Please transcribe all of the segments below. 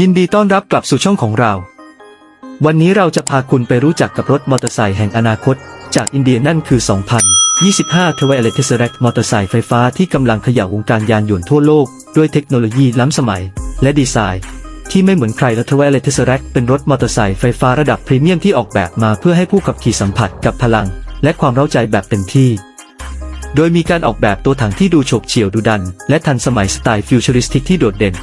ยินดีต้อนรับกลับสู่ช่องของเรา วันนี้เราจะพาคุณไปรู้จักกับรถมอเตอร์ไซค์แห่งอนาคต จากอินเดียนั่นคือ 2025 t w i l e t Tesseract มอเตอร์ไซค์ไฟฟ้าที่กำลังขย่าวงการยานยนต์ทั่วโลก ด้วยเทคโนโลยีล้ำสมัย และดีไซน์ ที่ไม่เหมือนใครและ t w i l e t Tesseract เป็นรถมอเตอร์ไซค์ไฟฟ้าระดับพรีเมียมที่ออกแบบมาเพื่อให้ผู้ขับขี่สัมผัสกับพลัง และความเร้าใจแบบเต็มที่ โดยมีการออกแบบตัวถังที่ดูโฉบเฉี่ยวดุดัน และทันสมัยสไตล์ฟิวเจอริสติกที่โดดเด่น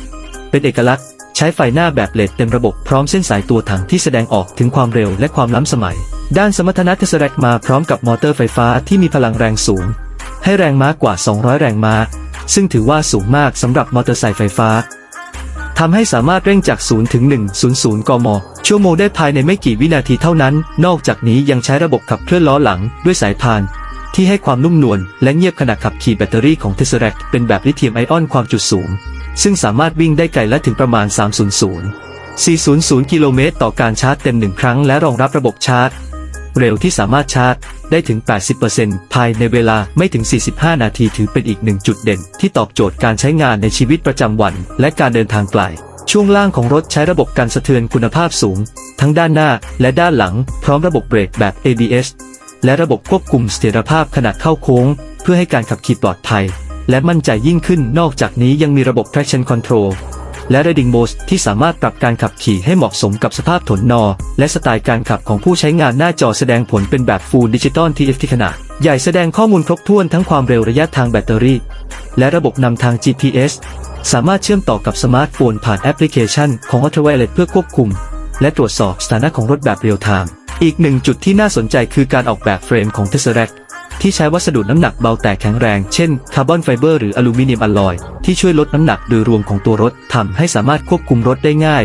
เป็นเอกลักษณ์ ช้ไฟหน้าแบบเลดเต็มระบบพร้อมเส้นสายตัวถังที่แสดงออกถึงความเร็วและความล้ำสมัย ด้านสมรรถนะเทสแรกมาพร้อมกับมอเตอร์ไฟฟ้าที่มีพลังแรงสูง ให้แรงม้ากว่า 200 แรงม้า ซึ่งถือว่าสูงมากสำหรับมอเตอร์ไซค์ไฟฟ้าทำให้สามารถเร่งจาก 0 ถึง 100 กม ชั่วโมงได้ภายในไม่กี่วินาทีเท่านั้น นอกจากนี้ยังใช้ระบบขับเคลื่อนล้อหลังด้วยสายพาน ที่ให้ความนุ่มนวลและเงียบขณะขับขี่แบตเตอรี่ของ t e s s e r a c t เป็นแบบลิเธียมไอออนความจุสูง ซึ่งสามารถวิ่งได้ไกลและถึงประมาณ 300 400 กิโลเมตรต่อการชาร์จเต็มหนึ่งครั้งและรองรับระบบชาร์จ เร็วที่สามารถชาร์จได้ถึง 80%ภายในเวลาไม่ถึง 45 นาทีถือเป็นอีกหนึ่งจุดเด่น ที่ตอบโจทย์การใช้งานในชีวิตประจำวัน และการเดินทางไกล ช่วงล่างของรถใช้ระบบการสะเทือนคุณภาพสูง ทั้งด้านหน้าและด้านหลัง พร้อมระบบเบรกแบบ ABS และระบบควบคุมเสถียรภาพขณะเข้าโค้ง เพื่อให้การขับขี่ปลอดภัย และมั่นใจยิ่งขึ้นนอกจากนี้ยังมีระบบ traction control และ riding mode ที่สามารถปรับการขับขี่ให้เหมาะสมกับสภาพถนนนอ และสไตล์การขับของผู้ใช้งานหน้าจอแสดงผลเป็นแบบ Full Digital TFT ขนาดใหญ่แสดงข้อมูลครบถ้วนทั้งความเร็วระยะทางแบตเตอรี่ และระบบนำทาง GPS สามารถเชื่อมต่อกับสมาร์ทโฟนผ่านแอปพลิเคชันของ Auto Wireless เพื่อควบคุม และตรวจสอบสถานะของรถแบบเรียลไทม์อีกหนึ่งจุดที่น่าสนใจคือการออกแบบเฟรมของ Tesseract ที่ใช้วัสดุน้ำหนักเบาแต่แข็งแรง เช่น คาร์บอนไฟเบอร์หรืออลูมิเนียมอลลอย ที่ช่วยลดน้ำหนักโดยรวมของตัวรถทำให้สามารถควบคุมรถได้ง่าย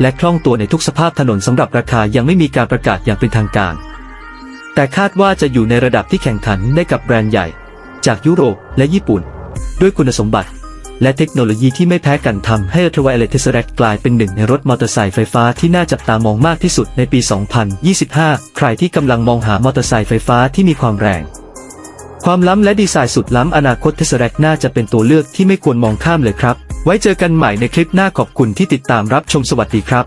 และคล่องตัวในทุกสภาพถนนสำหรับราคายังไม่มีการประกาศอย่างเป็นทางการ แต่คาดว่าจะอยู่ในระดับที่แข่งขันได้กับแบรนด์ใหญ่ จากยุโรปและญี่ปุ่น ด้วยคุณสมบัติ และเทคโนโลยีที่ไม่แพ้กันทำให้ t w i l e t Tesseract กลายเป็นหนึ่งในรถมอเตอร์ไซค์ไฟฟ้าที่น่าจับตามองมากที่สุดในปี 2025 ใครที่กำลังมองหามอเตอร์ไซค์ไฟฟ้าที่มีความแรง ความล้ำและดีไซน์สุดล้ำอนาคตเทสเลตน่าจะเป็นตัวเลือกที่ไม่ควรมองข้ามเลยครับ ไว้เจอกันใหม่ในคลิปหน้าขอบคุณที่ติดตามรับชมสวัสดีครับ